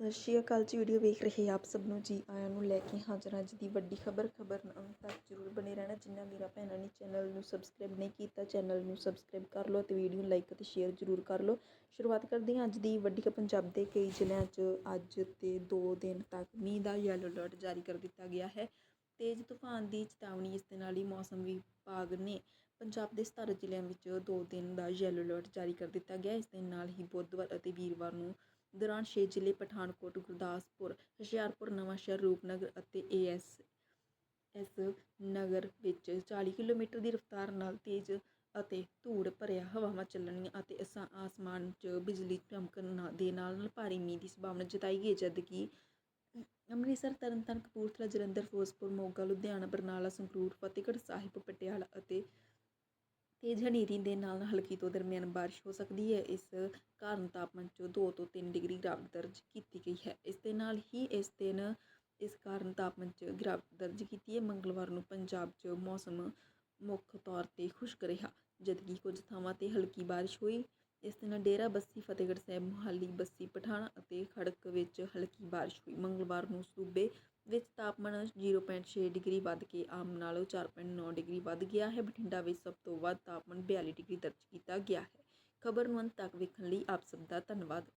ਸਤਿ ਸ਼੍ਰੀ ਅਕਾਲ ਜੀ, ਵੀਡੀਓ ਵੇਖ ਰਹੇ ਆਪ ਸਭ ਨੂੰ ਜੀ, ਆਇਆਂ ਨੂੰ ਲੈ ਕੇ ਹਾਜ਼ਰ ਅੱਜ ਦੀ ਵੱਡੀ ਖਬਰ ਖਬਰ ਅੰਤ ਤੱਕ ਜ਼ਰੂਰ ਬਣੇ ਰਹਿਣਾ ਜਿਨ੍ਹਾਂ ਵੀਰਾ ਭੈਣਾਂ ਨੇ ਚੈਨਲ ਨੂੰ ਸਬਸਕ੍ਰਾਈਬ ਨਹੀਂ ਕੀਤਾ, ਚੈਨਲ ਨੂੰ ਸਬਸਕ੍ਰਾਈਬ ਕਰ ਲਓ ਤੇ ਵੀਡੀਓ ਨੂੰ ਲਾਈਕ ਅਤੇ ਸ਼ੇਅਰ ਜ਼ਰੂਰ ਕਰ ਲਓ। ਸ਼ੁਰੂਆਤ ਕਰਦੇ ਹਾਂ ਅੱਜ ਦੀ ਵੱਡੀ ਖਬਰ, ਪੰਜਾਬ ਦੇ ਕਈ ਜ਼ਿਲ੍ਹਿਆਂ 'ਚ ਅੱਜ ਤੇ 2 ਦਿਨ ਤੱਕ ਮੀਂਹ ਦਾ ਯੈਲੋ ਅਲਰਟ ਜਾਰੀ ਕਰ ਦਿੱਤਾ ਗਿਆ ਹੈ। ਤੇਜ਼ ਤੂਫਾਨ ਦੀ ਚੇਤਾਵਨੀ ਇਸ ਦੇ ਨਾਲ ਹੀ ਮੌਸਮ ਵਿਭਾਗ ਨੇ ਪੰਜਾਬ ਦੇ 17 ਜ਼ਿਲ੍ਹਿਆਂ ਵਿੱਚ 2 ਦਿਨ ਦਾ ਯੈਲੋ ਅਲਰਟ ਜਾਰੀ ਕਰ ਦਿੱਤਾ ਗਿਆ। ਇਸ ਦੇ ਨਾਲ ਹੀ ਬੁੱਧਵਾਰ ਅਤੇ ਵੀਰਵਾਰ ਨੂੰ ਦੌਰਾਨ ਛੇ ਜ਼ਿਲ੍ਹੇ ਪਠਾਨਕੋਟ, ਗੁਰਦਾਸਪੁਰ, ਹੁਸ਼ਿਆਰਪੁਰ ਨਵਾਂਸ਼ਹਿਰ ਰੂਪਨਗਰ ਅਤੇ ਏ ਐਸ ਐਸ ਨਗਰ ਵਿੱਚ 40 ਕਿਲੋਮੀਟਰ ਦੀ ਰਫ਼ਤਾਰ ਨਾਲ ਤੇਜ਼ ਅਤੇ ਧੂੜ ਭਰਿਆ ਹਵਾਵਾਂ ਚੱਲਣਗੀਆਂ ਅਤੇ ਅਸਾ ਆਸਮਾਨ 'ਚ ਬਿਜਲੀ ਚਮਕਣ ਨਾ- ਦੇ ਨਾਲ ਨਾਲ ਭਾਰੀ ਮੀਂਹ ਦੀ ਸੰਭਾਵਨਾ ਜਤਾਈ ਗਈ ਹੈ, ਜਦਕਿ ਅੰਮ੍ਰਿਤਸਰ, ਤਰਨਤਾਰਨ, ਕਪੂਰਥਲਾ, ਜਲੰਧਰ, ਫਿਰੋਜ਼ਪੁਰ, ਮੋਗਾ, ਲੁਧਿਆਣਾ, ਬਰਨਾਲਾ, ਸੰਗਰੂਰ, ਫਤਿਹਗੜ੍ਹ ਸਾਹਿਬ, ਪਟਿਆਲਾ ਅਤੇ ਤੇਜ਼ ਹਨੇਰੀ ਦੇ ਨਾਲ ਹਲਕੀ ਤੋਂ ਦਰਮਿਆਨ ਬਾਰਿਸ਼ ਹੋ ਸਕਦੀ ਹੈ। ਇਸ ਕਾਰਨ ਤਾਪਮਾਨ 'ਚ 2 ਤੋਂ 3 ਡਿਗਰੀ ਗਿਰਾਵਟ ਦਰਜ ਕੀਤੀ ਗਈ ਹੈ। ਇਸ ਦੇ ਨਾਲ ਹੀ ਇਸ ਦਿਨ ਇਸ ਕਾਰਨ ਤਾਪਮਾਨ 'ਚ ਗਿਰਾਵਟ ਦਰਜ ਕੀਤੀ ਹੈ। ਮੰਗਲਵਾਰ ਨੂੰ ਪੰਜਾਬ 'ਚ ਮੌਸਮ ਮੁੱਖ ਤੌਰ ਤੇ ਖੁਸ਼ਕ ਰਿਹਾ। ਜਦਕਿ ਕੁਝ ਥਾਵਾਂ ਤੇ ਹਲਕੀ ਬਾਰਿਸ਼ ਹੋਈ। ਇਸ ਦੇ ਨਾਲ ਡੇਰਾ ਬੱਸੀ ਫਤਿਹਗੜ੍ਹ ਸਾਹਿਬ, ਮੁਹਾਲੀ ਬੱਸੀ, ਪਠਾਣਾ ਅਤੇ ਖੜਕ ਵਿੱਚ ਹਲਕੀ ਬਾਰਿਸ਼ ਹੋਈ। ਮੰਗਲਵਾਰ ਨੂੰ ਸੂਬੇ ਵਿੱਚ ਤਾਪਮਾਨ 0.6 ਡਿਗਰੀ ਵੱਧ ਕੇ ਆਮ ਨਾਲੋਂ 4.9 ਡਿਗਰੀ ਵੱਧ ਗਿਆ ਹੈ। ਬਠਿੰਡਾ ਵਿੱਚ ਸਭ ਤੋਂ ਵੱਧ ਤਾਪਮਾਨ 42 ਡਿਗਰੀ ਦਰਜ ਕੀਤਾ ਗਿਆ ਹੈ। ਖਬਰ ਨੂੰ ਅੰਤ ਤੱਕ ਵੇਖਣ ਲਈ ਆਪ ਸਭ ਦਾ ਧੰਨਵਾਦ।